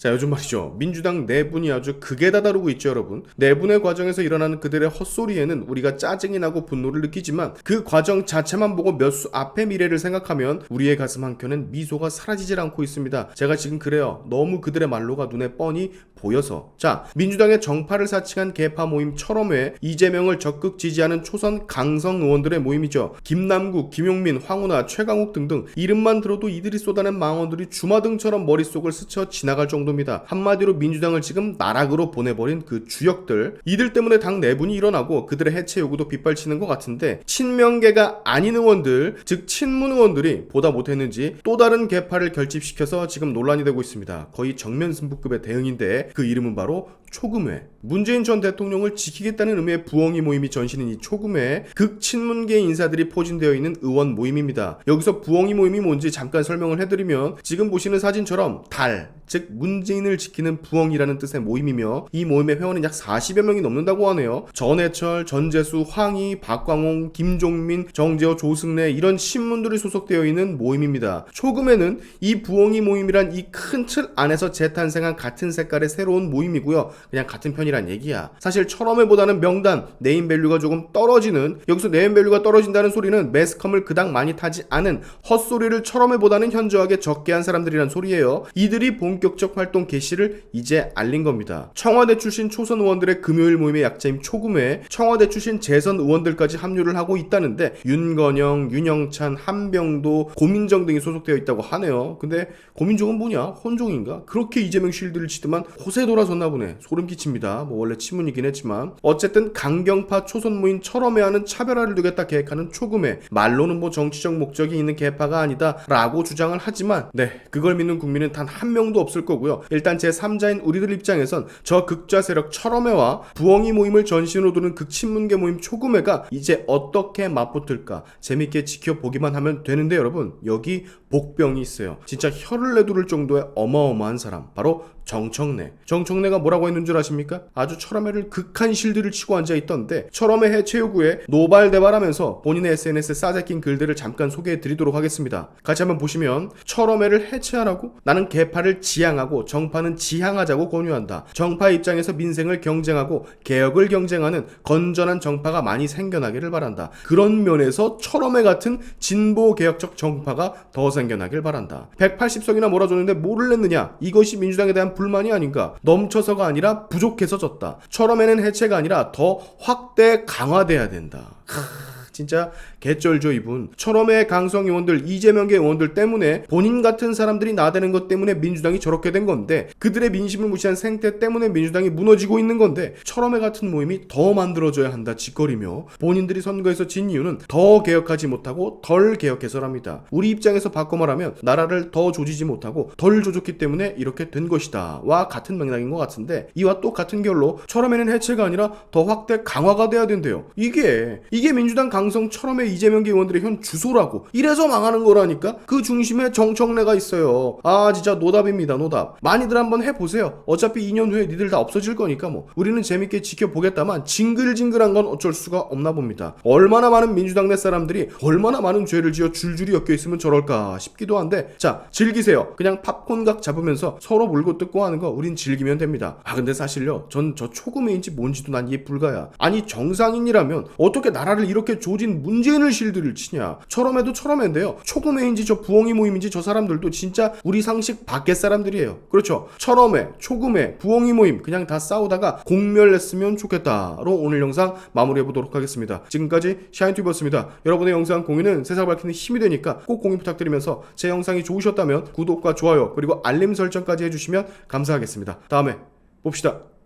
자, 요즘 말이죠. 민주당 내분이 아주 극에 다다르고 있죠, 여러분. 내분의 과정에서 일어나는 그들의 헛소리에는 우리가 짜증이 나고 분노를 느끼지만 그 과정 자체만 보고 몇 수 앞의 미래를 생각하면 우리의 가슴 한켠엔 미소가 사라지질 않고 있습니다. 제가 지금 그래요. 너무 그들의 말로가 눈에 뻔히 보여서. 자, 민주당의 정파를 사칭한 개파 모임 철험회 이재명을 적극 지지하는 초선 강성 의원들의 모임이죠. 김남국, 김용민, 황운하, 최강욱 등등 이름만 들어도 이들이 쏟아낸 망언들이 주마등처럼 머릿속을 스쳐 지나갈 정도 입니다. 한마디로 민주당을 지금 나락으로 보내버린 그 주역들 이들 때문에 당 내분이 일어나고 그들의 해체 요구도 빗발치는 것 같은데 친명계가 아닌 의원들 즉 친문 의원들이 보다 못했는지 또 다른 개파를 결집시켜서 지금 논란이 되고 있습니다. 거의 정면 승부급의 대응인데 그 이름은 바로 초금회. 문재인 전 대통령을 지키겠다는 의미의 부엉이 모임이 전신인 이 초금회 극친문계 인사들이 포진되어 있는 의원 모임입니다. 여기서 부엉이 모임이 뭔지 잠깐 설명을 해드리면 지금 보시는 사진처럼 달, 즉 문재인을 지키는 부엉이라는 뜻의 모임이며 이 모임의 회원은 약 40여 명이 넘는다고 하네요. 전해철, 전재수, 황희, 박광홍, 김종민, 정재호, 조승래 이런 신문들이 소속되어 있는 모임입니다. 초금에는 이 부엉이 모임이란 이 큰 틀 안에서 재탄생한 같은 색깔의 새로운 모임이고요. 그냥 같은 편이란 얘기야. 사실 철험회보다는 명단, 네임밸류가 조금 떨어지는 여기서 네임밸류가 떨어진다는 소리는 매스컴을 그닥 많이 타지 않은 헛소리를 철험회보다는 현저하게 적게 한 사람들이란 소리예요. 이들이 본격적 활동 개시를 이제 알린 겁니다. 청와대 출신 초선 의원들의 금요일 모임의 약자인 초금회, 청와대 출신 재선 의원들까지 합류를 하고 있다는데 윤건영, 윤영찬, 한병도, 고민정 등이 소속되어 있다고 하네요. 근데 고민정은 뭐냐? 혼종인가? 그렇게 이재명 쉴드를 치더만 호세 돌아섰나 보네. 소름 끼칩니다. 뭐 원래 친문이긴 했지만 어쨌든 강경파 초선 모임 철험회와는 차별화를 두겠다 계획하는 초금회 말로는 뭐 정치적 목적이 있는 개파가 아니다라고 주장을 하지만 네 그걸 믿는 국민은 단 한 명도 없을 거고요. 일단 제 3자인 우리들 입장에선 저 극좌 세력 철험회와 부엉이 모임을 전신으로 두는 극친문계 모임 초금회가 이제 어떻게 맞붙을까 재밌게 지켜보기만 하면 되는데 여러분 여기 복병이 있어요. 진짜 혀를 내두를 정도의 어마어마한 사람 바로 정청래. 정청래가 뭐라고 했는 줄 아십니까? 아주 철험회를 극한 실드를 치고 앉아 있던데 철험회 해체 요구에 노발대발하면서 본인의 SNS에 싸제 낀 글들을 잠깐 소개해 드리도록 하겠습니다. 같이 한번 보시면 철험회를 해체하라고? 나는 개파를 지향하고 정파는 지향하자고 권유한다. 정파 입장에서 민생을 경쟁하고 개혁을 경쟁하는 건전한 정파가 많이 생겨나기를 바란다. 그런 면에서 철험회 같은 진보 개혁적 정파가 더 생겨나길 바란다. 180석이나 몰아줬는데 뭐를 냈느냐? 이것이 민주당에 대한 불만이 아닌가? 넘쳐서가 아니라 부족해서 졌다. 철험에는 해체가 아니라 더 확대 강화돼야 된다. 크, 진짜 개쩔죠 이분. 철험의 강성 의원들 이재명계 의원들 때문에 본인 같은 사람들이 나대는 것 때문에 민주당이 저렇게 된 건데 그들의 민심을 무시한 생태 때문에 민주당이 무너지고 있는 건데 철험회 같은 모임이 더 만들어져야 한다 짓거리며 본인들이 선거에서 진 이유는 더 개혁하지 못하고 덜 개혁해서랍니다. 우리 입장에서 바꿔 말하면 나라를 더 조지지 못하고 덜 조졌기 때문에 이렇게 된 것이다. 와 같은 맥락인 것 같은데 이와 또 같은 결로 철험에는 해체가 아니라 더 확대 강화가 돼야 된대요. 이게 이게 민주당 강성 철험의 이재명계 의원들의 현 주소라고 이래서 망하는 거라니까 그 중심에 정청래가 있어요. 아 진짜 노답입니다 노답. 많이들 한번 해보세요. 어차피 2년 후에 니들 다 없어질 거니까 뭐 우리는 재밌게 지켜보겠다만 징글징글한 건 어쩔 수가 없나 봅니다. 얼마나 많은 민주당 내 사람들이 얼마나 많은 죄를 지어 줄줄이 엮여 있으면 저럴까 싶기도 한데 자 즐기세요. 그냥 팝콘각 잡으면서 서로 물고 뜯고 하는 거 우린 즐기면 됩니다. 아 근데 사실요 전 저 초금회인지 뭔지도 난 이해 불가야. 아니 정상인이라면 어떻게 나라를 이렇게 조진 문재인 을 실드를 치냐? 철험해도 철험인데요. 초금회인지 저 부엉이 모임인지 저 사람들도 진짜 우리 상식 밖의 사람들이에요. 그렇죠. 철험회, 초금회, 부엉이 모임 그냥 다 싸우다가 공멸했으면 좋겠다로 오늘 영상 마무리해 보도록 하겠습니다. 지금까지 샤인튜버였습니다. 여러분의 영상 공유는 세상 밝히는 힘이 되니까 꼭 공유 부탁드리면서 제 영상이 좋으셨다면 구독과 좋아요 그리고 알림 설정까지 해주시면 감사하겠습니다. 다음에 봅시다.